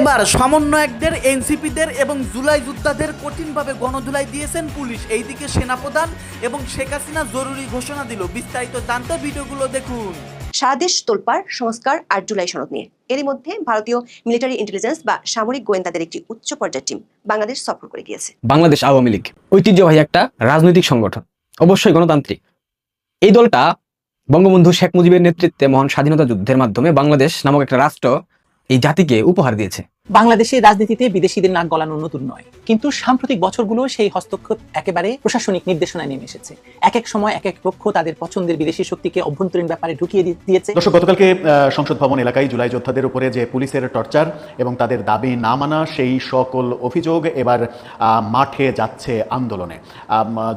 এবার সমন্বয়কদের এনসিপিদের এবং জুলাই যোদ্ধাদের কঠিনভাবে গণধুলাই দিয়েছেন পুলিশ। এইদিকে সেনাপ্রধান এবং শেখ হাসিনা জরুরি ঘোষণা দিল। বিস্তারিত জানতে ভিডিওগুলো দেখুন। সারা দেশ তোলপাড় সংস্কার আর জুলাই সনদ নিয়ে। এরই মধ্যে ভারতীয় মিলিটারি ইন্টেলিজেন্স বা সামরিক গোয়েন্দাদের একটি উচ্চ পর্যায়ের টিম বাংলাদেশ সফর করে গিয়েছে। বাংলাদেশ আওয়ামী লীগ ঐতিহ্যবাহী একটা রাজনৈতিক সংগঠন অবশ্যই গণতান্ত্রিক। এই দলটা বঙ্গবন্ধু শেখ মুজিবের নেতৃত্বে মহান স্বাধীনতা যুদ্ধের মাধ্যমে বাংলাদেশ নামক একটা রাষ্ট্র এই জাতিকে উপহার দিয়েছে। বাংলাদেশের রাজনীতিতে বিদেশিদের নাক গলানো নতুন নয়। কিন্তু সাম্প্রতিক বছরগুলো সেই হস্তক্ষেপ একেবারে প্রশাসনিক নির্দেশনায় নেমে এসেছে। এক এক সময় এক এক পক্ষ তাদের পছন্দের বিদেশি শক্তিকে অভ্যন্তরীণ ব্যাপারে ঢুকিয়ে দিয়েছে। দর্শক গতকালকে সংসদ ভবন এলাকায় জুলাই যোদ্ধাদের উপরে যে পুলিশের টর্চার এবং তাদের দাবি না মানা সেই সকল অভিযোগ এবার আহ, মাঠে যাচ্ছে আন্দোলনে।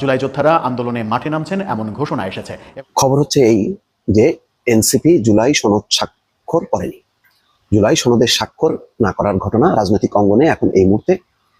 জুলাই যোদ্ধারা আন্দোলনে মাঠে নামছেন এমন ঘোষণা এসেছে। খবর হচ্ছে এই যে এনসিপি জুলাই সনদ স্বাক্ষর করেনি। জুলাই সনদের স্বাক্ষর না করার ঘটনা রাজনৈতিক অঙ্গনে এখন এই মুহূর্তে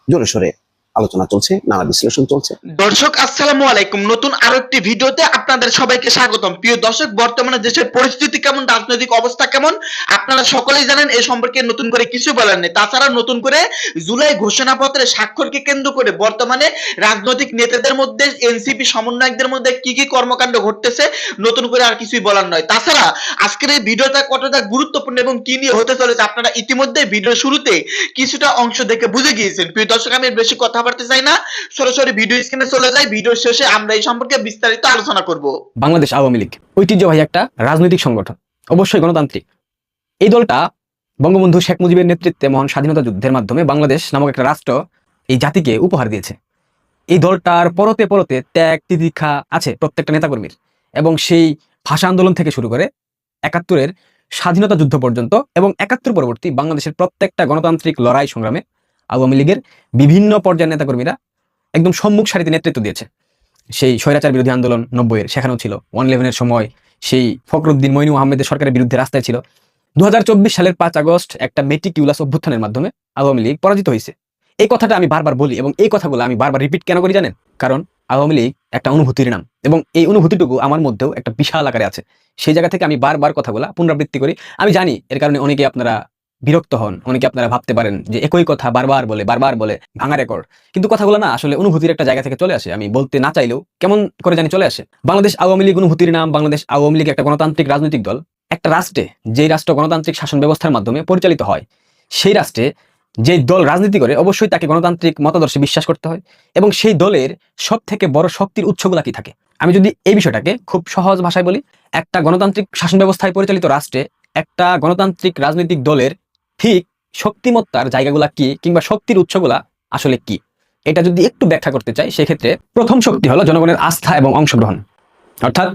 জোরে সোরে। আলোচনা চলছে, নানা বিশ্লেষণ চলছে। দর্শক, আসসালামু আলাইকুম। নতুন আরও একটি ভিডিওতে আপনাদের সবাইকে স্বাগতম। প্রিয় দর্শক, বর্তমানে দেশের পরিস্থিতি কেমন, রাজনৈতিক অবস্থা কেমন? আপনারা সকলেই জানেন এই সম্পর্কে নতুন করে কিছু বলার নেই। তাছাড়া নতুন করে জুলাই ঘোষণাপত্রে স্বাক্ষরকে কেন্দ্র করে বর্তমানে রাজনৈতিক নেতাদের মধ্যে, এনসিপি সমন্বয়কদের মধ্যে কি কি কর্মকাণ্ড ঘটতেছে, নতুন করে আর কিছুই বলার নয়। তাছাড়া, আজকের এই ভিডিওটা কতটা গুরুত্বপূর্ণ এবং কি নিয়ে হতে চলেছে, আপনারা ইতিমধ্যে ভিডিও শুরুতে কিছুটা অংশ দেখে বুঝে গিয়েছেন। প্রিয় দর্শক, আমি বেশি কথা বলতে চাই না, সরাসরি ভিডিও স্ক্রিনে চলে যাই ভিডিও শেষে আমরা এই সম্পর্কে বিস্তারিত আলোচনা করব। বাংলাদেশ আওয়ামী লীগ, ঐতিহ্যবাহী একটা রাজনৈতিক সংগঠন, অবশ্যই গণতান্ত্রিক। এই দলটা বঙ্গবন্ধু শেখ মুজিবের নেতৃত্বে মহান স্বাধীনতা যুদ্ধের মাধ্যমে বাংলাদেশ নামক একটা রাষ্ট্র এই জাতিকে উপহার দিয়েছে। এই দলটার পরতে পরতে ত্যাগ, তিতিক্ষা আছে প্রত্যেকটা নেতাকর্মীর এবং সেই ভাষা আন্দোলন থেকে শুরু করে একাত্তরের স্বাধীনতা যুদ্ধ পর্যন্ত এবং একাত্তর পরবর্তী বাংলাদেশের প্রত্যেকটা গণতান্ত্রিক লড়াই সংগ্রামে আওয়ামী লীগের বিভিন্ন পর্যায়ের নেতাকর্মীরা একদম সম্মুখ সারিতে নেতৃত্ব দিয়েছে। সেই স্বৈরাচার বিরোধী আন্দোলন নব্বইয়ের সেখানেও ছিল। ওয়ান ইলেভেনের সময় সেই ফখরুদ্দিন মইনু আহমেদের সরকারের বিরুদ্ধে রাস্তায় ছিল। দু হাজার চব্বিশ সালের পাঁচ আগস্ট একটা মেটিকিউলাস অভ্যুত্থানের মাধ্যমে আওয়ামী লীগ পরাজিত হয়েছে। এই কথাটা আমি বারবার বলি এবং এই কথাগুলো আমি বারবার রিপিট কেন করি জানেন? কারণ আওয়ামী লীগ একটা অনুভূতির নাম এবং এই অনুভূতিটুকু আমার মধ্যেও একটা বিশাল আকারে আছে। সেই জায়গা থেকে আমি বারবার কথাগুলো পুনরাবৃত্তি করি। আমি জানি এর কারণে অনেকে আপনারা বিরক্ত হন। অনেকে আপনারা ভাবতে পারেন যে একই কথা বারবার বলে বারবার বলে, ভাঙা রেকর্ড কিন্তু কথাগুলো না আসলে অনুভূতির একটা জায়গা থেকে চলে আসে। আমি বলতে না চাইলেও কেমন করে জানি চলে আসে। বাংলাদেশ আওয়ামী লীগ অনুভূতির নাম, বাংলাদেশ আওয়ামী লীগ একটা গণতান্ত্রিক রাজনৈতিক দল। একটা রাষ্ট্রে যেই রাষ্ট্র গণতান্ত্রিক শাসন ব্যবস্থার মাধ্যমে পরিচালিত হয়, সেই রাষ্ট্রে যে দল রাজনীতি করে, অবশ্যই তাকে গণতান্ত্রিক মতাদর্শে বিশ্বাস করতে হয় এবং সেই দলের সব থেকে বড় শক্তির উৎসগুলা কি থাকে? আমি যদি এই বিষয়টাকে খুব সহজ ভাষায় বলি, একটা গণতান্ত্রিক শাসন ব্যবস্থায় পরিচালিত রাষ্ট্রে একটা গণতান্ত্রিক রাজনৈতিক দলের ঠিক শক্তিমত্তার জায়গাগুলা কি কিংবা শক্তির উৎসগুলা আসলে কি? এটা যদি একটু ব্যাখ্যা করতে চাই, সেক্ষেত্রে প্রথম শক্তি হলো জনগণের আস্থা এবং অংশগ্রহণ। অর্থাৎ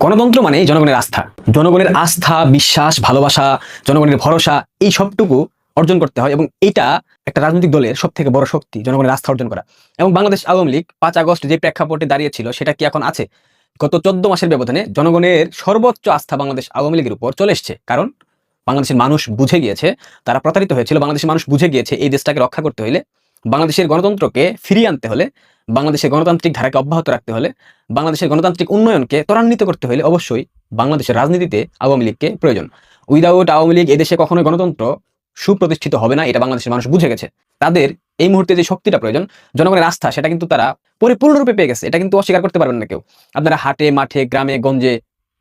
গণতন্ত্র মানে জনগণের আস্থা। জনগণের আস্থা, বিশ্বাস, ভালোবাসা, জনগণের ভরসা, এই সবটুকু অর্জন করতে হয় এবং এটা একটা রাজনৈতিক দলের সব থেকে বড় শক্তি, জনগণের আস্থা অর্জন করা। এবং বাংলাদেশ আওয়ামী লীগ পাঁচ আগস্ট যে প্রেক্ষাপটে দাঁড়িয়েছিল সেটা কি এখন আছে? গত চোদ্দ মাসের ব্যবধানে জনগণের সর্বোচ্চ আস্থা বাংলাদেশ আওয়ামী লীগের উপর চলে এসছে। কারণ বাংলাদেশের মানুষ বুঝে গিয়েছে, তারা প্রতারিত হয়েছিল, বাংলাদেশের মানুষ বুঝে গিয়েছে এই দেশটাকে রক্ষা করতে হলে বাংলাদেশের গণতন্ত্রকে ফিরিয়ে আনতে হলে, বাংলাদেশের গণতান্ত্রিক ধারাকে অব্যাহত রাখতে হলে, বাংলাদেশের গণতান্ত্রিক উন্নয়নকে ত্বরান্বিত করতে হলে অবশ্যই বাংলাদেশের রাজনীতিতে আওয়ামী লীগকে প্রয়োজন। উইদাউট আওয়ামী লীগ এদেশে কখনোই গণতন্ত্র সুপ্রতিষ্ঠিত হবে না, এটা বাংলাদেশের মানুষ বুঝে গেছে। তাদের এই মুহূর্তে যে শক্তিটা প্রয়োজন, জনগণের আস্থা, সেটা কিন্তু তারা পরিপূর্ণরূপে পেয়ে গেছে, এটা কিন্তু অস্বীকার করতে পারবেন না কেউ। আপনারা হাটে, মাঠে, গ্রামে, গঞ্জে,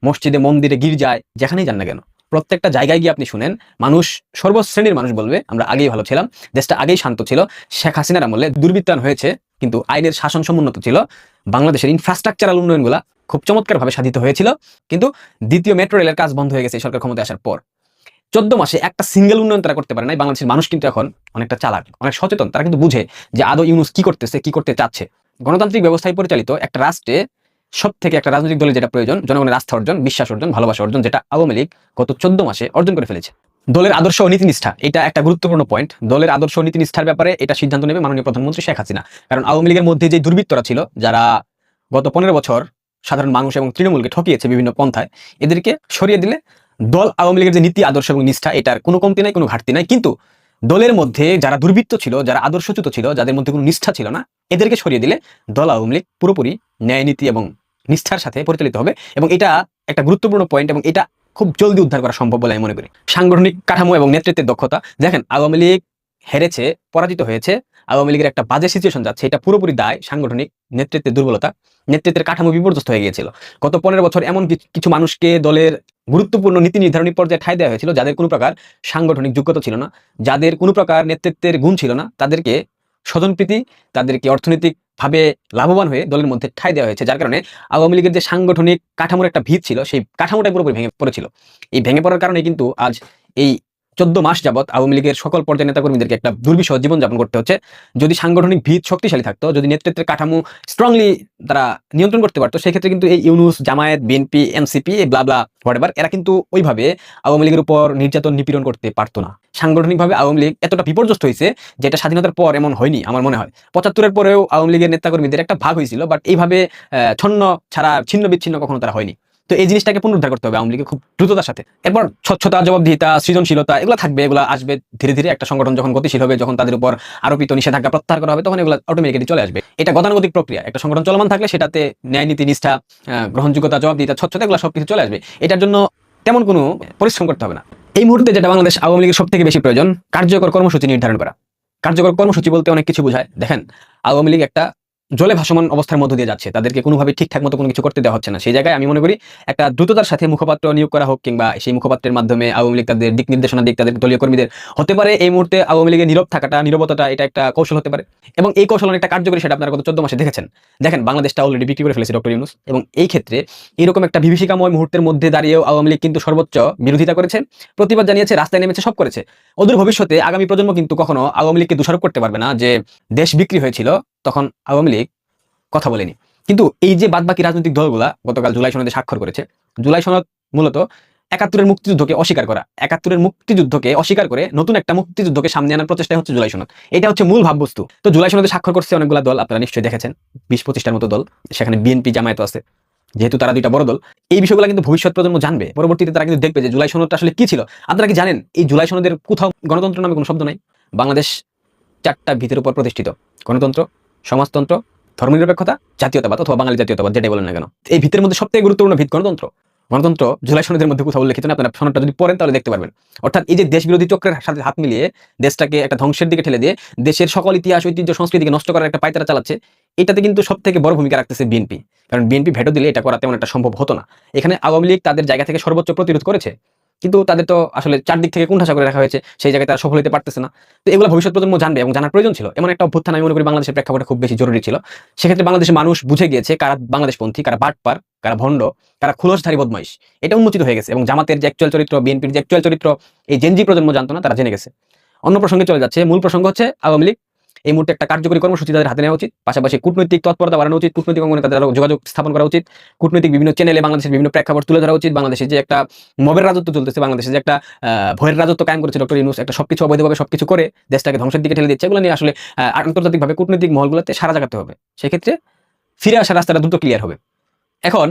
মসজিদে, মন্দিরে, গির্জায়, যেখানেই যান না কেন প্রত্যেকটা জায়গায় গিয়ে আপনি শুনেন, মানুষ সর্বশ্রেণীর মানুষ বলবে, আমরা আগেই ভালো ছিলাম, দেশটা আগেই শান্ত ছিল, শেখ হাসিনার আমলে দুর্বৃত্তায়ন হয়েছে, কিন্তু আইনের শাসন সমুন্নত ছিল, বাংলাদেশের ইনফ্রাস্ট্রাকচারাল উন্নয়নগুলা খুব চমৎকারভাবে সাধিত হয়েছিল, কিন্তু দ্বিতীয় মেট্রো রেলের কাজ বন্ধ হয়ে গেছে সরকার ক্ষমতা আসার পর। চোদ্দ মাসে একটা সিঙ্গেল উন্নয়ন তারা করতে পারে নাই, বাংলাদেশের মানুষ কিন্তু এখন অনেকটা চালাক, অনেক সচেতন, তারা কিন্তু বুঝে যে আদৌ ইউনুস কি করতেছে, কি করতে চাচ্ছে। গণতান্ত্রিক ব্যবস্থায় পরিচালিত একটা রাষ্ট্রে সব থেকে একটা রাজনৈতিক দলের যেটা প্রয়োজন, জনগণের আস্থা অর্জন, বিশ্বাস অর্জন, ভালোবাসা অর্জন, যেটা আওয়ামী লীগ গত চোদ্দ মাসে অর্জন করে ফেলেছে। দলের আদর্শ ও নীতিনিষ্ঠা, এটা একটা গুরুত্বপূর্ণ পয়েন্ট দলের আদর্শ নীতিনিষ্ঠার ব্যাপারে এটা সিদ্ধান্ত নেবে মাননীয় প্রধানমন্ত্রী শেখ হাসিনা। কারণ আওয়ামী লীগের মধ্যে যে দুর্বৃত্তরা ছিল, যারা গত পনেরো বছর সাধারণ মানুষ এবং তৃণমূলকে ঠকিয়েছে বিভিন্ন পন্থায়, এদেরকে সরিয়ে দিলে দল আওয়ামী লীগের যে নীতি, আদর্শ এবং নিষ্ঠা, এটার কোনো কমতি নাই, কোনো ঘাটতি নাই। কিন্তু দলের মধ্যে যারা দুর্বৃত্ত ছিল, যারা আদর্শচ্যুত ছিল, যাদের মধ্যে কোনো নিষ্ঠা ছিল না, এদেরকে সরিয়ে দিলে দল আওয়ামী লীগ পুরোপুরি ন্যায় নীতি এবং নিষ্ঠার সাথে পরিচালিত হবে এবং এটা একটা গুরুত্বপূর্ণ পয়েন্ট এবং এটা খুব জলদি উদ্ধার করা সম্ভব বলে আমি মনে করি। সাংগঠনিক কাঠামো এবং নেতৃত্বের দক্ষতা, দেখেন আওয়ামী লীগ হেরেছে, পরাজিত হয়েছে, আওয়ামী লীগের একটা বাজে সিচুয়েশন যাচ্ছে, এটা পুরোপুরি দায় সাংগঠনিক নেতৃত্বের দুর্বলতা, নেতৃত্বের কাঠামো বিপর্যস্ত হয়ে গিয়েছিল। গত পনেরো বছর এমন কিছু মানুষকে দলের গুরুত্বপূর্ণ নীতি নির্ধারণী পর্যায়ে ঠাঁই দেওয়া হয়েছিল, যাদের কোনো প্রকার সাংগঠনিক যোগ্যতা ছিল না, যাদের কোনো প্রকার নেতৃত্বের গুণ ছিল না, তাদেরকে স্বজনপ্রীতি, তাদেরকে অর্থনৈতিকভাবে লাভবান হয়ে দলের মধ্যে ঠাই দেওয়া হয়েছে, যার কারণে আওয়ামী লীগের যে সাংগঠনিক কাঠামোর একটা ভিত ছিল, সেই কাঠামোটাই পুরোপুরি ভেঙে পড়েছিল। এই ভেঙে পড়ার কারণে কিন্তু আজ এই চোদ্দ মাস যাবৎ আওয়ামী লীগের সকল পর্যায়ের নেতাকর্মীদেরকে একটা দুর্বিষহ জীবনযাপন করতে হচ্ছে। যদি সাংগঠনিক ভিত শক্তিশালী থাকতো, যদি নেতৃত্বের কাঠামো স্ট্রংলি তারা নিয়ন্ত্রণ করতে পারতো, সেক্ষেত্রে কিন্তু এই Yunus, Jamaat, BNP NCP blah blah whatever এরা কিন্তু ওইভাবে আওয়ামী লীগের উপর নির্যাতন নিপীড়ন করতে পারতো না। সাংগঠনিকভাবে আওয়ামী লীগ এতটা বিপর্যস্ত হয়েছে যেটা স্বাধীনতার পর এমন হয়নি, আমার মনে হয়। পঁচাত্তরের পরেও আওয়ামী লীগের নেতাকর্মীদের একটা ভাগ হয়েছিল বাট এইভাবে ছন্ন ছাড়া, ছিন্ন বিচ্ছিন্ন কখনো তারা হয়নি। তো এই জিনিসটাকে পুনরুদ্ধার করতে হবে আওয়ামী লীগের খুব দ্রুততার সাথে। এরপর স্বচ্ছতা, জবাবদিহিতা, সৃজনশীলতা, এগুলো থাকবে, এগুলো আসবে, ধীরে ধীরে একটা সংগঠন যখন গতিশীল হবে, যখন তাদের উপর আরোপিত নিষেধাজ্ঞা প্রত্যাহার করা হবে, তখন এগুলো অটোমেটিক্যালি চলে আসবে। এটা গতানুগতিক প্রক্রিয়া। একটা সংগঠন চলমান থাকলে সেটাতে ন্যায় নীতি, নিষ্ঠা গ্রহণযোগ্যতা, জবাবদিহিতা, স্বচ্ছতা এগুলো সবকিছু চলে আসবে। এটার জন্য তেমন কোনো পরিশ্রম করতে হবে না। এই মুহূর্তে যেটা বাংলাদেশ আওয়ামী লীগের সব থেকে বেশি প্রয়োজন, কার্যকর কর্মসূচি নির্ধারণ করা। কার্যকর কর্মসূচি বলতে অনেক কিছু বোঝায়। দেখেন, আওয়ামী লীগ একটা জলে ভাসমান অবস্থার মধ্য দিয়ে যাচ্ছে। তাদেরকে কোনোভাবে ঠিকঠাক মতো কোনো কিছু করতে দেওয়া হচ্ছে না। সেই জায়গায় আমি মনে করি একটা দ্রুততার সাথে মুখপাত্র নিয়োগ করা হোক কিংবা সেই মুখপাত্রের মাধ্যমে আওয়ামী লীগ তাদের দিক নির্দেশনা দিক, তাদের দলীয় কর্মীদের, হতে পারে এই মুহূর্তে আওয়ামী লীগের নীরব থাকাটা, নীরবতাটা এটা একটা কৌশল হতে পারে। এবং এই কৌশল অনেকটা কার্যকরী সেটা আপনারা গত চোদ্দ মাসে দেখেছেন। দেখেন, বাংলাদেশটা অলরেডি বিক্রি করে ফেলেছে ডক্টর ইউনুস এবং এই ক্ষেত্রে এরকম একটা বিভীষিকাময় মুহূর্তের মধ্যে দাঁড়িয়েও আওয়ামী লীগ কিন্তু সর্বোচ্চ বিরোধিতা করেছে, প্রতিবাদ জানিয়েছে, রাস্তায় নেমেছে, সব করেছে। অদূর ভবিষ্যতে আগামী প্রজন্ম কিন্তু কখনো আওয়ামী লীগকে দোষারোপ করতে পারবে না যে দেশ বিক্রি হয়েছিল তখন আওয়ামী লীগ কথা বলেনি। কিন্তু এই যে বাদবাকি রাজনৈতিক দলগুলা গতকাল জুলাই সনদে স্বাক্ষর করেছে, জুলাই সনদ মূলত একাত্তরের মুক্তিযুদ্ধকে অস্বীকার করা। একাত্তরের মুক্তিযুদ্ধকে অস্বীকার করে নতুন একটা মুক্তিযুদ্ধকে সামনে আনার প্রচেষ্টা হচ্ছে জুলাই সনদ। এটা হচ্ছে মূল ভাববস্তু। তো জুলাই সনদে স্বাক্ষর করছে অনেকগুলো দল, আপনারা নিশ্চয়ই দেখেছেন, বিশ পঁচিশটার মতো দল, সেখানে বিএনপি জামায়াত আছে। যেহেতু তারা দুইটা বড় দল, এই বিষয়গুলো কিন্তু ভবিষ্যৎ প্রজন্ম জানবে। পরবর্তীতে তারা কিন্তু দেখবে যে জুলাই সনদটা আসলে কি ছিল। আপনারা কি জানেন, এই জুলাই সনদের কোথাও গণতন্ত্র নামে কোনো শব্দ নাই? বাংলাদেশ চারটা ভিতের উপর প্রতিষ্ঠিত গণতন্ত্র। সমাজতন্ত্র, ধর্মনিরপেক্ষতা, জাতীয়তাবাদ অথবা বাঙালি জাতীয়তাবাদ, যেটাই বলেন না কেন। এই ভিতের মধ্যে সবথেকে গুরুত্বপূর্ণ ভিত গণতন্ত্র। গণতন্ত্র জুলাই সনদের মধ্যে কোথাও উল্লেখিত না, আপনারা সনদটা যদি পড়েন তাহলে দেখতে পারবেন। অর্থাৎ এই যে দেশ বিরোধী চক্রের সাথে হাত মিলিয়ে দেশটাকে একটা ধ্বংসের দিকে ঠেলে দিয়ে দেশের সকল ইতিহাস, ঐতিহ্য, সংস্কৃতিকে নষ্ট করার একটা পায়তারা চালাচ্ছে, এটাতে কিন্তু সব থেকে বড় ভূমিকা রাখতেছে বিএনপি। কারণ বিএনপি ভেটো দিলে এটা করা তেমন একটা সম্ভব হতো না। এখানে আওয়ামী লীগ তাদের জায়গা থেকে সর্বোচ্চ প্রতিরোধ করেছে। কিন্তু তাদের তো আসলে চারদিক থেকে কোণঠাসা করে রাখা হয়েছে, সেই জায়গায় তারা সফল হতে পারতেছে না। তো এগুলো ভবিষ্যৎ প্রজন্ম জানবে এবং জানার প্রয়োজন ছিল। এমন একটা অভ্যুত্থান আমি মনে করি বাংলাদেশের প্রেক্ষাপটে খুব বেশি জরুরি ছিল। সেক্ষেত্রে বাংলাদেশের মানুষ বুঝে গিয়েছে কারা বাংলাদেশপন্থী, কারা বাটপার, কারা ভণ্ড, কারা খুলসধারী বদমাইশ। এটা উন্মোচিত হয়ে গেছে এবং জামাতের যে অ্যাকচুয়াল চরিত্র, বিএনপির যে অ্যাকচুয়াল চরিত্র, এই জেনজি প্রজন্ম জানতো না, তারা জেনে গেছে। অন্য প্রসঙ্গে চলে যাচ্ছে, মূল প্রসঙ্গ হচ্ছে আওয়ামী লীগ। এই মুহূর্তে একটা কার্যকরী কর্মসূচি তাদের হাতে নেওয়া উচিত। পাশাপাশি কূটনৈতিক তৎপরতা বাড়ানো উচিত, কূটনৈতিক অঙ্গনে তাদের যোগাযোগ স্থাপন করা উচিত, কূটনৈতিক বিভিন্ন চ্যানেলে বাংলাদেশের বিভিন্ন প্রেক্ষাপট তুলে ধরা উচিত, বাংলাদেশে যে একটা মবের রাজত্ব চলতেছে, বাংলাদেশে যে একটা ভয়ের রাজত্ব কায়েম করেছে ডক্টর ইউনুস, একটা সবকিছু অবৈধভাবে সবকিছু করে দেশটাকে ধ্বংসের দিকে ঠেলে দিচ্ছে, এগুলো নিয়ে আসলে আন্তর্জাতিকভাবে কূটনৈতিক মহলগুলোতে সারা জাগাতে হবে। সেক্ষেত্রে ফিরে আসার রাস্তাটা দ্রুত ক্লিয়ার হবে। এখন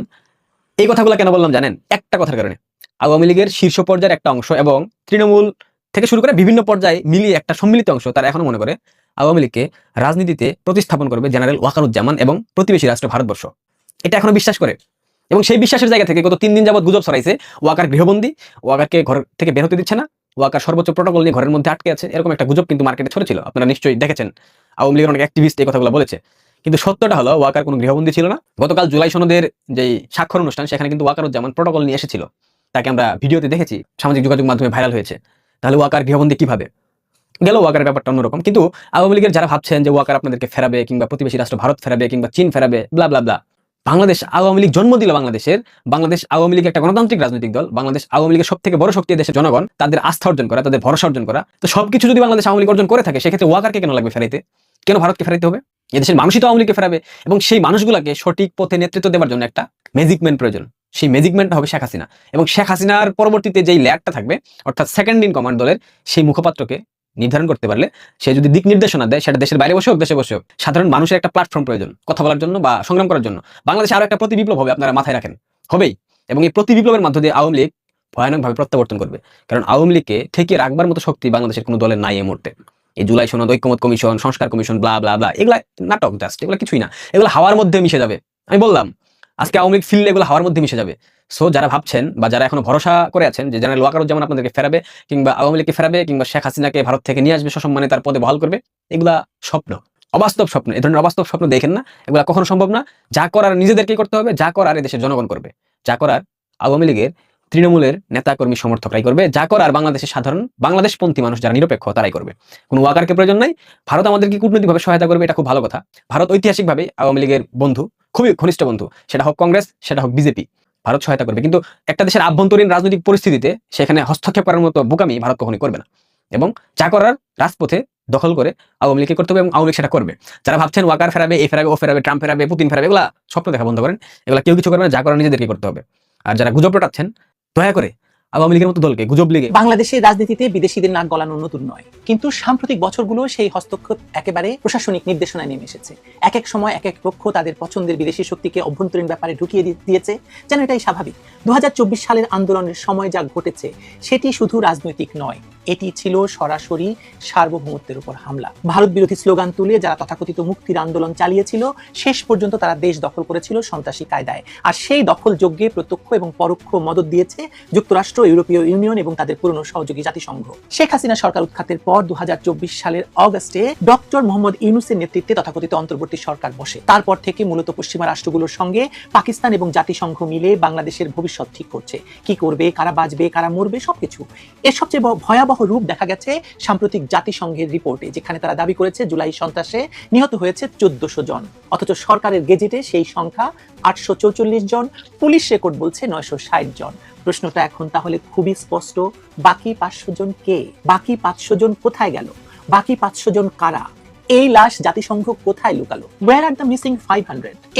এই কথাগুলো কেন বললাম জানেন? একটা কথার কারণে। আওয়ামী লীগের শীর্ষ পর্যায়ের একটা অংশ এবং তৃণমূল থেকে শুরু করে বিভিন্ন পর্যায়ে মিলিয়ে একটা সম্মিলিত অংশ, তারা এখনও মনে করে আওয়ামী লীগকে রাজনীতিতে প্রতিস্থাপন করবে জেনারেল ওয়াকারুজ্জামান এবং প্রতিবেশী রাষ্ট্র ভারতবর্ষ। এটা এখনও বিশ্বাস করে। এবং সেই বিশ্বাসের জায়গা থেকে গত তিন দিন যাবত গুজব ছড়াইছে ওয়াকার গৃহবন্দী, ওয়াকারকে ঘর থেকে বের হতে দিচ্ছে না, ওয়াকার সর্বোচ্চ প্রোটোকল নিয়ে ঘরের মধ্যে আটকে আছে, এরকম একটা গুজব কিন্তু মার্কেটে ছড়েছিল, আপনারা নিশ্চয়ই দেখেছেন। আওয়ামী লীগের অনেক অ্যাক্টিভিস্ট এই কথাগুলো বলেছে। কিন্তু সত্যটা হলো, ওয়াকার কোনো গৃহবন্দী ছিল না। গতকাল জুলাই সনদের যে স্বাক্ষর অনুষ্ঠান, সেখানে কিন্তু ওয়াকারুজ্জামান প্রোটোকল নিয়ে এসেছিল। তাকে আমরা ভিডিওতে দেখেছি, সামাজিক যোগাযোগ মাধ্যমে ভাইরাল হয়েছে। তাহলে ওয়াকার গৃহবন্দী কীভাবে? গেল ওয়াকারের ব্যাপারটা অন্যরকম। কিন্তু আওয়ামী লীগের যারা ভাবছেন যে ওয়াকার আপনাদেরকে ফেরাবে কিংবা প্রতিবেশী রাষ্ট্র ভারত ফেরাবে কিংবা চীন ফেরাবে blah blah blah Bangladesh Awami League জন্ম দিল বাংলাদেশের। বাংলাদেশ আওয়ামী লীগ একটা গণতান্ত্রিক রাজনৈতিক দল। বাংলাদেশ আওয়ামী লীগের সব থেকে বড় শক্তি দেশের জনগণ। তাদের আস্থা অর্জন করা, তাদের ভরসা অর্জন করা। তো সবকিছু যদি বাংলাদেশ আওয়ামী লীগ অর্জন করে থাকে, সেক্ষেত্রে ওয়াকারকে কেন লাগবে ফেরাইতে? কেন ভারতকে ফেরাইতে হবে? এদেশের মানুষই তো আওয়ামী লীগকে ফেরাবে। এবং সেই মানুষগুলোকে সঠিক পথে নেতৃত্ব দেওয়ার জন্য একটা ম্যাজিক ম্যান প্রয়োজন। সেই ম্যাজিক ম্যানটা হবে শেখ হাসিনা। এবং শেখ হাসিনার পরবর্তীতে যেই ল্যাডটা থাকবে, অর্থাৎ সেকেন্ড ইন কমান্ড দলের সেই মুখপাত্রকে নির্ধারণ করতে পারলে সে যদি দিক নির্দেশনা দেয়, সেটা দেশের বাইরে বসে হোক, দেশে বসে হোক। সাধারণ মানুষের একটা প্ল্যাটফর্ম প্রয়োজন, কথা বলার জন্য বা সংগ্রাম করার জন্য। বাংলাদেশে আরও একটা প্রতি বিপ্লব হবে আপনারা মাথায় রাখেন। হবেই। এবং এই প্রতি বিপ্লবের মধ্য দিয়ে আওয়ামী লীগ ভয়ানকভাবে প্রত্যাবর্তন করবে। কারণ আওয়ামী লীগকে ঠেকিয়ে রাখবার মতো শক্তি বাংলাদেশের কোনো দলের নাই এই মুহূর্তে। এই জুলাই সনদ, ঐক্যমত কমিশন, সংস্কার কমিশন ব্লা ব্লা ব্লা এগুলা নাটক জাস্ট এগুলো কিছুই না। এগুলো হাওয়ার মধ্যে মিশে যাবে। আমি বললাম আজকে আওয়ামী লীগ ফিল্ডে এগুলো হাওয়ার মধ্যে মিশে যাবে। সো যারা ভাবছেন বা যারা এখনও ভরসা করে আছেন যে জেনারেল যেমন আপনাদেরকে ফেরাবে কিংবা আওয়ামী লীগকে ফেরাবে কিংবা শেখ হাসিনাকে ভারত থেকে নিয়ে আসবে সসম্মানে তার পদে বহাল করবে, এগুলা স্বপ্ন। অবাস্তব স্বপ্ন, এ ধরনের অবাস্তব স্বপ্ন দেখেন না, এগুলা কখনো সম্ভব না। যা করার নিজেদেরকেই করতে হবে, যা করার এদেশের জনগণ করবে। যা করার আওয়ামী লীগের তৃণমূলের নেতাকর্মী সমর্থকরাই করবে। যা করার বাংলাদেশের সাধারণ বাংলাদেশপন্থী মানুষ যারা নিরপেক্ষ, তারাই করবে। কোনো ওয়াকারকে প্রয়োজন নাই। ভারত আমাদেরকে কূটনৈতিকভাবে সহায়তা করবে, এটা খুব ভালো কথা। ভারত ঐতিহাসিকভাবে আওয়ামী লীগের বন্ধু, খুবই ঘনিষ্ঠ বন্ধু। সেটা হোক কংগ্রেস, সেটা হোক বিজেপি। ভারত সহায়তা করবে। কিন্তু একটা দেশের আভ্যন্তরীণ রাজনৈতিক পরিস্থিতিতে সেখানে হস্তক্ষেপ করার মতো বোকামি ভারত কখনোই করবে না। এবং যা করার রাজপথে দখল করে আওয়ামী লীগকে করতে হবে এবং আওয়ামী সেটা করবে। যারা ভাবছেন ওয়াকার ফেরাবে, এ ফেরাবে, ও ফেরাবে, ট্রাম্প ফেরাবে, পুতিন ফেরাবে, এগুলা স্বপ্ন দেখা বন্ধ করেন। এগুলা কেউ কিছু করবে না, যা করার নিজেদেরকে করতে হবে। আর যারা গুজব রটাচ্ছেন দয়া করে আওয়ামী লীগের মতো দলকে, গুজব লীগে। বাংলাদেশের রাজনীতিতে বিদেশিদের নাক গলানো নতুন নয়। কিন্তু সাম্প্রতিক বছরগুলো সেই হস্তক্ষেপ একেবারে প্রশাসনিক নির্দেশনায় নেমে এসেছে। এক এক সময়, এক এক পক্ষ তাদের পছন্দের বিদেশি শক্তিকে অভ্যন্তরীণ ব্যাপারে ঢুকিয়ে দিয়েছে, যেন এটাই স্বাভাবিক। দু হাজার চব্বিশ সালের আন্দোলনের সময় যা ঘটেছে, সেটি শুধু রাজনৈতিক নয় এটি ছিল সরাসরি সার্বভৌমত্বের উপর হামলা। ভারত বিরোধী স্লোগান তুলে যারা তথাকথিত মুক্তির আন্দোলন চালিয়েছিল, শেষ পর্যন্ত তারা দেশ দখল করেছিল সন্ত্রাসী কায়দায়। আর সেই দখল যজ্ঞে প্রত্যক্ষ এবং পরোক্ষ মদত দিয়েছে যুক্তরাষ্ট্র, ইউরোপীয় ইউনিয়ন এবং তাদের পুরনো সহযোগী জাতিসংঘ। শেখ হাসিনা সরকার উৎখাতের পর দু হাজার চব্বিশ সালের অগস্টে ডক্টর মোহাম্মদ ইউনুসের নেতৃত্বে তথাকথিত অন্তর্বর্তী সরকার বসে। তারপর থেকে মূলত পশ্চিমা রাষ্ট্রগুলোর সঙ্গে পাকিস্তান এবং জাতিসংঘ মিলে বাংলাদেশের ভবিষ্যৎ ঠিক করছে। কি করবে, কারা বাঁচবে, কারা মরবে, সবকিছু। এর সবচেয়ে ব- ভয়াবহ রূপ দেখা গেছে সাম্প্রতিক জাতিসংঘের রিপোর্টে, যেখানে তারা দাবি করেছে জুলাই সন্ত্রাসে নিহত হয়েছে চোদ্দশো জন। অথচ সরকারের গেজেটে সেই সংখ্যা আটশো জন, পুলিশ রেকর্ড বলছে নয়শো ষাট জন। প্রশ্নটা এখন তাহলে খুবই স্পষ্ট, বাকি পাঁচশো জন কে? বাকি পাঁচশো জন কোথায় গেল? বাকি পাঁচশো জন কারা? এই লাশ জাতিসংঘ কোথায় লুকালো? War are the missing five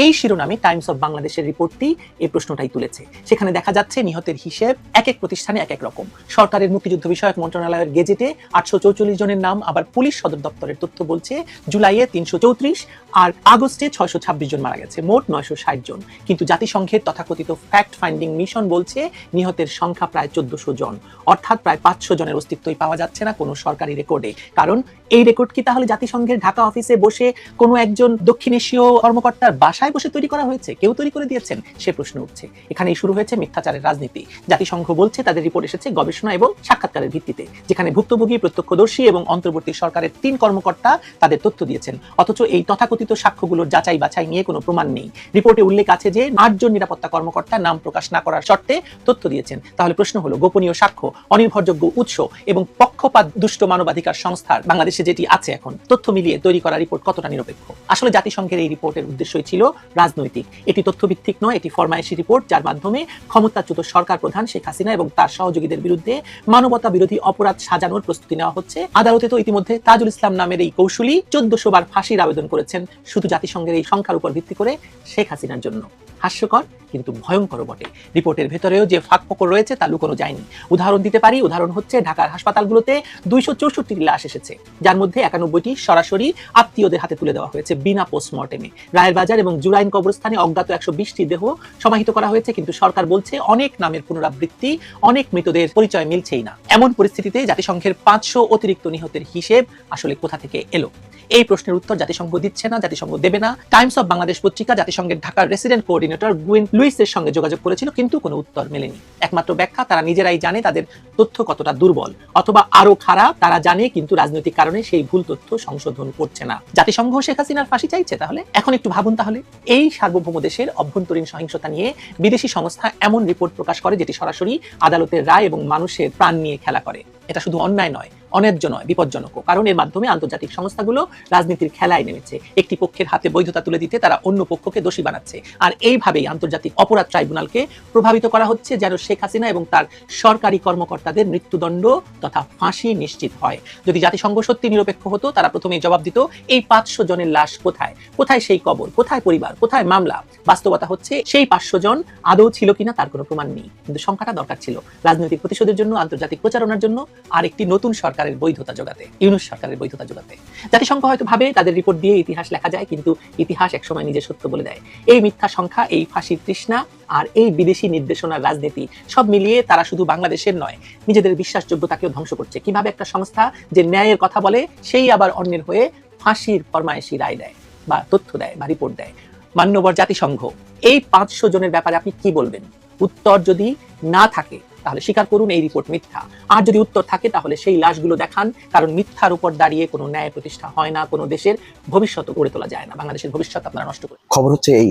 এই শিরোনামে টাইমস অফ বাংলাদেশের রিপোর্টটি এই প্রশ্নটাই তুলেছে। সেখানে দেখা যাচ্ছে নিহতের হিসেব এক এক প্রতিষ্ঠানে এক এক রকম। সরকারের মুক্তিযুদ্ধ বিষয়ক মন্ত্রণালয়ের গেজেটে আটশো জনের নাম, আবার পুলিশ সদর দপ্তরের তথ্য বলছে জুলাইয়ে তিনশো চৌত্রিশ আর আগস্টে ছয়শো ছাব্বিশ জন মারা গেছে, মোট নয়শো ষাট জন। কিন্তু জাতিসংঘের তথাকথিত ফ্যাক্ট ফাইন্ডিং মিশন বলছে নিহতের সংখ্যা প্রায় চোদ্দশো জন। অর্থাৎ প্রায় পাঁচশো জনের অস্তিত্বই পাওয়া যাচ্ছে না কোনো সরকারি রেকর্ডে কারণ এই রেকর্ড কি তাহলে জাতিসংঘের ঢাকা অফিসে বসে কোনো একজন দক্ষিণ এশীয় কর্মকর্তার বাসায় বসে তৈরি করা হয়েছে? কেউ তৈরি করে দিয়েছেন? সে প্রশ্ন উঠছে। এখানেই শুরু হয়েছে মিথ্যাচারের রাজনীতি। জাতিসংঘ বলছে তাদের রিপোর্ট এসেছে গবেষণা এবং সাক্ষাৎকারের ভিত্তিতে, যেখানে ভুক্তভোগী, প্রত্যক্ষদর্শী এবং অন্তর্বর্তী সরকারের তিন কর্মকর্তা তাদের তথ্য দিয়েছেন। অথচ এই তথাকথিত সাক্ষ্যগুলোর যাচাই বাছাই নিয়ে কোনো প্রমাণ নেই। রিপোর্টে উল্লেখ আছে যে আটজন নিরাপত্তা কর্মকর্তা নাম প্রকাশ না করার শর্তে তথ্য দিয়েছেন। তাহলে প্রশ্ন হলো, গোপনীয় সাক্ষ্য, অনির্ভরযোগ্য উৎস এবং পক্ষপাত দুষ্ট মানবাধিকার সংস্থার বাংলাদেশে যেটি আছে এখন, তথ্য মিলিয়ে তৈরি করা রিপোর্ট কতটা নিরপেক্ষ? আসলে জাতিসংঘের এই রিপোর্টের উদ্দেশ্যই ছিল রাজনৈতিক। এটি তথ্যভিত্তিক নয়, এটি ফরমায়েশি রিপোর্ট যার মাধ্যমে ক্ষমতাচ্যুত সরকার প্রধান শেখ হাসিনা এবং তার সহযোগীদের বিরুদ্ধে মানবতা বিরোধী অপরাধ সাজানোর প্রস্তুতি নেওয়া হচ্ছে। আদালতে তো ইতিমধ্যে তাজুল ইসলাম নামের এই কৌশলী চোদ্দশো বার ফাঁসির আবেদন করেছেন শুধু জাতিসংঘের এই সংখ্যার উপর ভিত্তি করে শেখ হাসিনার জন্য। হাস্যকর, কিন্তু ভয়ঙ্কর বটে। রিপোর্টের ভেতরেও যে ফাঁক ফোকর রয়েছে তা লুকোনো যায়নি। উদাহরণ দিতে পারি, উদাহরণ হচ্ছে ঢাকার হাসপাতালগুলোতে দুইশো চৌষট্টি লাশ এসেছে, যার মধ্যে একানব্বইটি সরাসরি আত্মীয়দের হাতে তুলে দেওয়া হয়েছে বিনা পোস্টমর্টেমে রায়ের বাজার এবং জুরাইন কবরস্থানে অজ্ঞাত একশো বিশটি দেহ সমাহিত করা হয়েছে, কিন্তু সরকার বলছে অনেক নামের পুনরাবৃত্তি, অনেক মৃতদের পরিচয় মিলছেই না। এমন পরিস্থিতিতে জাতিসংঘের পাঁচশো অতিরিক্ত নিহতের হিসেব আসলে কোথা থেকে এলো? এই প্রশ্নের উত্তর জাতিসংঘ দিচ্ছে না, জাতিসংঘ দেবে না। টাইমস অফ বাংলাদেশ পত্রিকা জাতিসংঘের ঢাকার রেসিডেন্ট কোঅর্ডিনেটর গুইন লুইসের সঙ্গে যোগাযোগ করেছিল, কিন্তু কোনো উত্তর মেলেনি। একমাত্র ব্যাখ্যা, তারা নিজেরাই জানে তাদের তথ্য কতটা দুর্বল, অথবা আরও খারাপ, তারা জানে, কিন্তু রাজনৈতিক কারণে সেই ভুল তথ্য সংশোধন করছে না। জাতিসংঘ শেখ হাসিনার ফাঁসি চাইছে তাহলে? এখন একটু ভাবুন তাহলে। এই সার্বভৌম দেশের অভ্যন্তরীণ সহিংসতা নিয়ে বিদেশি সংস্থা এমন রিপোর্ট প্রকাশ করে যেটি সরাসরি আদালতের রায় এবং মানুষের প্রাণ নিয়ে খেলা করে। এটা শুধু অন্যায় নয়, অন্যায্য নয় বিপজ্জনক কারণ এর মাধ্যমে আন্তর্জাতিক সংস্থাগুলো রাজনীতির খেলায় নেমেছে। একটি পক্ষের হাতে বৈধতা তুলে দিতে তারা অন্য পক্ষকে দোষী বানাচ্ছে। আর এইভাবেই আন্তর্জাতিক অপরাধ ট্রাইব্যুনালকে প্রভাবিত করা হচ্ছে যেন শেখ হাসিনা এবং তার সরকারি কর্মকর্তাদের মৃত্যুদণ্ড তথা ফাঁসি নিশ্চিত হয়। যদি জাতিসংঘ সত্যি নিরপেক্ষ হতো, তারা প্রথমেই জবাব দিত, এই পাঁচশো জনের লাশ কোথায়? কোথায় সেই কবর? কোথায় পরিবার? কোথায় মামলা? বাস্তবতা হচ্ছে, সেই পাঁচশো জন আদৌ ছিল কিনা তার কোনো প্রমাণ নেই। কিন্তু সংখ্যাটা দরকার ছিল। রাজনৈতিক প্রতিশোধের জন্য, আন্তর্জাতিক প্রচারণার জন্য আর একটি নতুন সরকারের বৈধতা যোগাতে ইউনুস সরকারের বৈধতা যোগাতে জাতিসংঘ হয়তো ভাবে, তাদের রিপোর্ট দিয়ে ইতিহাস লেখা যায়, কিন্তু ইতিহাস একসময় নিজের সত্য বলে দেয়। এই মিথ্যা সংখ্যা, এই ফাঁসির তৃষ্ণা আর এই বিদেশি নির্দেশনার রাজনীতি, সব মিলিয়ে তারা শুধু বাংলাদেশের নয়, নিজেদের বিশ্বাসযোগ্যতাকেও ধ্বংস করছে। কীভাবে একটা সংস্থা যে ন্যায়ের কথা বলে, সেই আবার অন্যের হয়ে ফাঁসির ফরমায়েশি রায় দেয় বা তথ্য দেয় বা রিপোর্ট দেয়। মান্যবর জাতিসংঘ, এই পাঁচশো জনের ব্যাপারে আপনি কি বলবেন? উত্তর যদি না থাকে তাহলে স্বীকার করুন এই রিপোর্ট মিথ্যা। আর যদি উত্তর থাকে, তাহলে সেই লাশগুলো দেখান। কারণ মিথ্যার উপর দাঁড়িয়ে কোনো ন্যায় প্রতিষ্ঠা হয় না, কোনো দেশের ভবিষ্যৎ গড়ে তোলা যায় না। বাংলাদেশের ভবিষ্যৎ আপনারা নষ্ট করে খবর হচ্ছে এই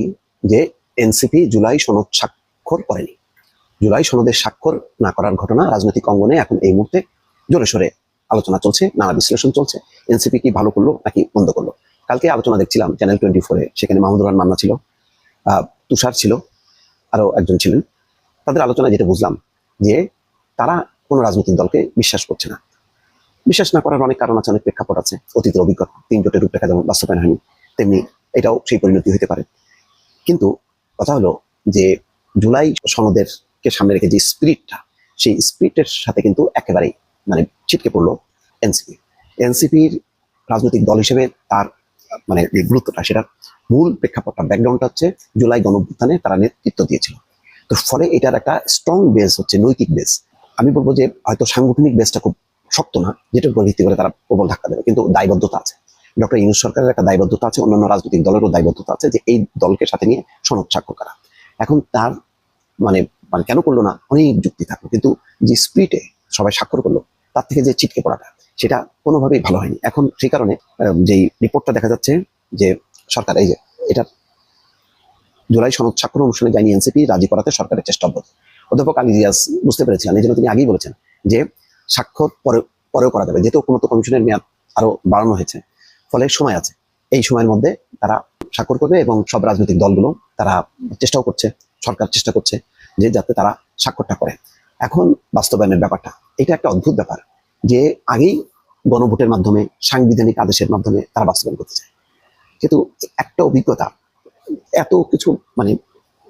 যে এনসিপি জুলাই সনদ স্বাক্ষর করেনি। জুলাই সনদের স্বাক্ষর না করার ঘটনা রাজনৈতিক অঙ্গনে এখন এই মুহূর্তে জোরে সোরে আলোচনা চলছে, নানা বিশ্লেষণ চলছে। এনসিপি কি ভালো করল নাকি মন্দ করল? কালকে আলোচনা দেখছিলাম চ্যানেল টোয়েন্টি ফোরে সেখানে মাহমুদুর রহমান মান্না ছিল তুষার ছিল আরও একজন ছিলেন। তাদের আলোচনা যেটা বুঝলাম যে তারা কোনো রাজনৈতিক দলকে বিশ্বাস করছে না। বিশ্বাস না করার অনেক কারণ আছে, অনেক প্রেক্ষাপট আছে। অতীতের অভিজ্ঞতা, তিন জোটের রূপরেখা যেমন বাস্তবায়ন হয়নি, তেমনি এটাও সেই পরিণতি হতে পারে। কিন্তু কথা হলো যে জুলাই সনদের কে সামনে রেখে যে স্পিরিটটা, সেই স্পিরিটের সাথে কিন্তু একেবারেই মানে ছিটকে পড়ল এনসিপি। এনসিপির রাজনৈতিক দল হিসেবে তার মানে যে গুরুত্বটা, সেটার মূল প্রেক্ষাপটটা ব্যাকগ্রাউন্ডটা হচ্ছে জুলাই গণঅভ্যুত্থানে তারা নেতৃত্ব দিয়েছিল। তো ফলে এটার একটা স্ট্রং বেস হচ্ছে, নৈতিক বেস আমি বলব যে, হয়তো সাংগঠনিক বেসটা খুব শক্ত না, যেটার উপর ভিত্তি করে তারা প্রবল ধাক্কা দেবে, কিন্তু দায়বদ্ধতা আছে। ডক্টর ইউনুস সরকারের একটা দায়বদ্ধতা আছে, অন্যান্য রাজনৈতিক দলেরও দায়বদ্ধতা আছে যে, এই দলকে সাথে নিয়ে সনদ স্বাক্ষর করা। এখন তার মানে মানে কেন করল না, অনেক যুক্তি থাকল, কিন্তু যে স্পিরিটে সবাই স্বাক্ষর করল, তার থেকে যে ছিটকে পড়াটা, সেটা কোনোভাবেই ভালো হয়নি। এখন সেই কারণে যেই রিপোর্টটা দেখা যাচ্ছে যে, সরকার, এই যে, এটা জুলাই সনদ স্বাক্ষর অনুষ্ঠানে যায়নি এনসিপি রাজি করাতে সরকারের চেষ্টা অব্যাহত। অধ্যাপক আলী রিয়াজ বুঝতে পেরেছিলেন, এই জন্য তিনি আগেই বলেছেন যে স্বাক্ষর পরে, পরেও করা যাবে। যেহেতু ঐক্যমত্য কমিশনের মেয়াদ আরও বাড়ানো হয়েছে, ফলে সময় আছে। এই সময়ের মধ্যে তারা স্বাক্ষর করবে এবং সব রাজনৈতিক দলগুলো তারা চেষ্টাও করছে, সরকার চেষ্টা করছে যে যাতে তারা স্বাক্ষরটা করে। এখন বাস্তবায়নের ব্যাপারটা, এটা একটা অদ্ভুত ব্যাপার যে আগেই গণভোটের মাধ্যমে, সাংবিধানিক আদেশের মাধ্যমে তারা বাস্তবায়ন করতে চায়। কিন্তু একটা অভিজ্ঞতা এত কিছু মানে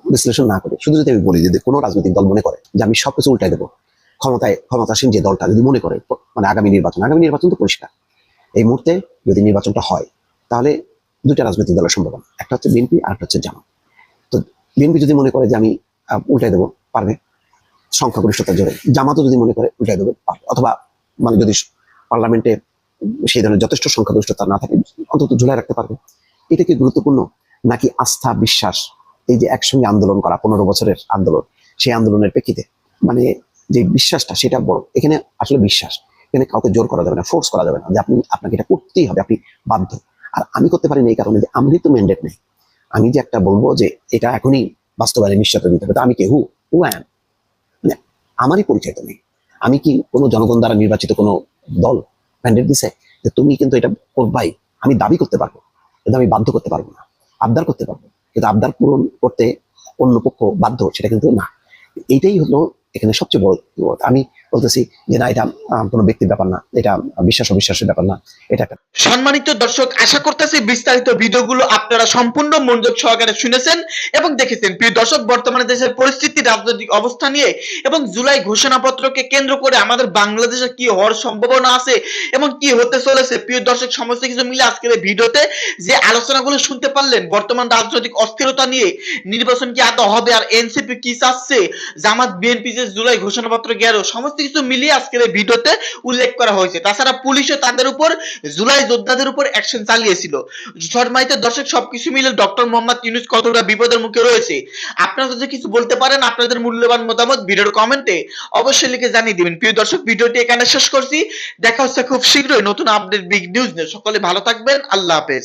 বিশ্লেষণ না করে। শুধু যদি আমি বলি যদি কোনো রাজনৈতিক দল মনে করে যে আমি সবকিছু উল্টাই দেবো, ক্ষমতায় ক্ষমতাসীন যে দলটা যদি মনে করে মানে আগামী নির্বাচন আগামী নির্বাচন তো পরিষ্কার। এই মুহূর্তে যদি নির্বাচনটা হয়, তাহলে দুইটা রাজনৈতিক দলের সম্ভাবনা। একটা হচ্ছে বিএনপি আর একটা হচ্ছে জামাত। তো বিএনপি যদি মনে করে যে আমি উল্টাই দেবো, পারবে? সংখ্যাগরিষ্ঠতার জোরে। জামাতও যদি মনে করে উল্টাই দেবে অথবা মানে যদি পার্লামেন্টে সেই ধরনের যথেষ্ট সংখ্যাগরিষ্ঠতা না থাকে, অন্তত ঝুলাই রাখতে পারবে। এটা কি গুরুত্বপূর্ণ? নাকি আস্থা, বিশ্বাস, এই যে একসঙ্গে আন্দোলন করা, পনেরো বছরের আন্দোলন, সেই আন্দোলনের প্রেক্ষিতে মানে যে বিশ্বাসটা, সেটা বড়। এখানে আসলে বিশ্বাস, এখানে কাউকে জোর করা যাবে না ফোর্স করা যাবে না, যে আপনি, আপনাকে এটা করতেই হবে, আপনি বাধ্য। আর আমি করতে পারি না এই কারণে যে আমারই তো ম্যান্ডেট নেই। আমি যে একটা বলব যে এটা এখনই বাস্তবায়নে নিশ্চয়তা দিতে হবে। আমি কে? হু হু অ্যাম মানে আমারই পরিচয় তো নেই। আমি কি কোনো জনগণ দ্বারা নির্বাচিত কোনো দল ম্যান্ডেট দিছে? যে তুমি কিন্তু এটা করবাই, আমি দাবি করতে পারব, কিন্তু আমি বাধ্য করতে পারব না। আবদার করতে পারব। কিন্তু আবদার পূরণ করতে অন্য পক্ষ বাধ্য, সেটা কিন্তু না। এইটাই হলো এখানে সবচেয়ে বড় আমি বলতেছি যে না, এটা কোনো ব্যক্তির ব্যাপার না। এটা বিশ্বাস অবিশ্বাসের ব্যাপার না। এটা সম্মানিত দর্শক, আশা করতেছি বিস্তারিত ভিডিওগুলো আপনারা সম্পূর্ণ মনোযোগ সহকারে শুনেছেন এবং দেখেছেন। প্রিয় দর্শক, বর্তমানে দেশের পরিস্থিতি, রাজনৈতিক অবস্থা নিয়ে এবং জুলাই ঘোষণাপত্রকে কেন্দ্র করে আমাদের বাংলাদেশে কি হওয়ার সম্ভাবনা আছে এবং কি হতে চলেছে? প্রিয় দর্শক, সমস্ত কিছু মিলে আজকের এই ভিডিওতে যে আলোচনাগুলো শুনতে পারলেন, বর্তমান রাজনৈতিক অস্থিরতা নিয়ে নির্বাচন কি আদৌ হবে আর এনসিপি কি চাচ্ছে? জামাত, বিএনপি যে জুলাই ঘোষণাপত্র গেল, সমস্ত কিছু মিলিয়ে আজকের এই ভিডিওতে উল্লেখ করা হয়েছে। তাছাড়া পুলিশও তাদের উপর, জুলাই যোদ্ধাদের উপর অ্যাকশন চালিয়েছিল। সম্মানিত দর্শক সবকিছু মিলে ডক্টর মোহাম্মদ ইউনুস কতটা বিপদের মুখে রয়েছে? আপনারা যদি কিছু বলতে পারেন, আপনাদের মূল্যবান মতামত ভিডিওর কমেন্টে অবশ্যই লিখে জানিয়ে দিবেন। প্রিয় দর্শক, ভিডিওটি এখানে শেষ করছি। দেখা হচ্ছে খুব শীঘ্রই নতুন আপডেট বিগ নিউজ নিয়ে। সকলে ভালো থাকবেন। আল্লাহ হাফেজ।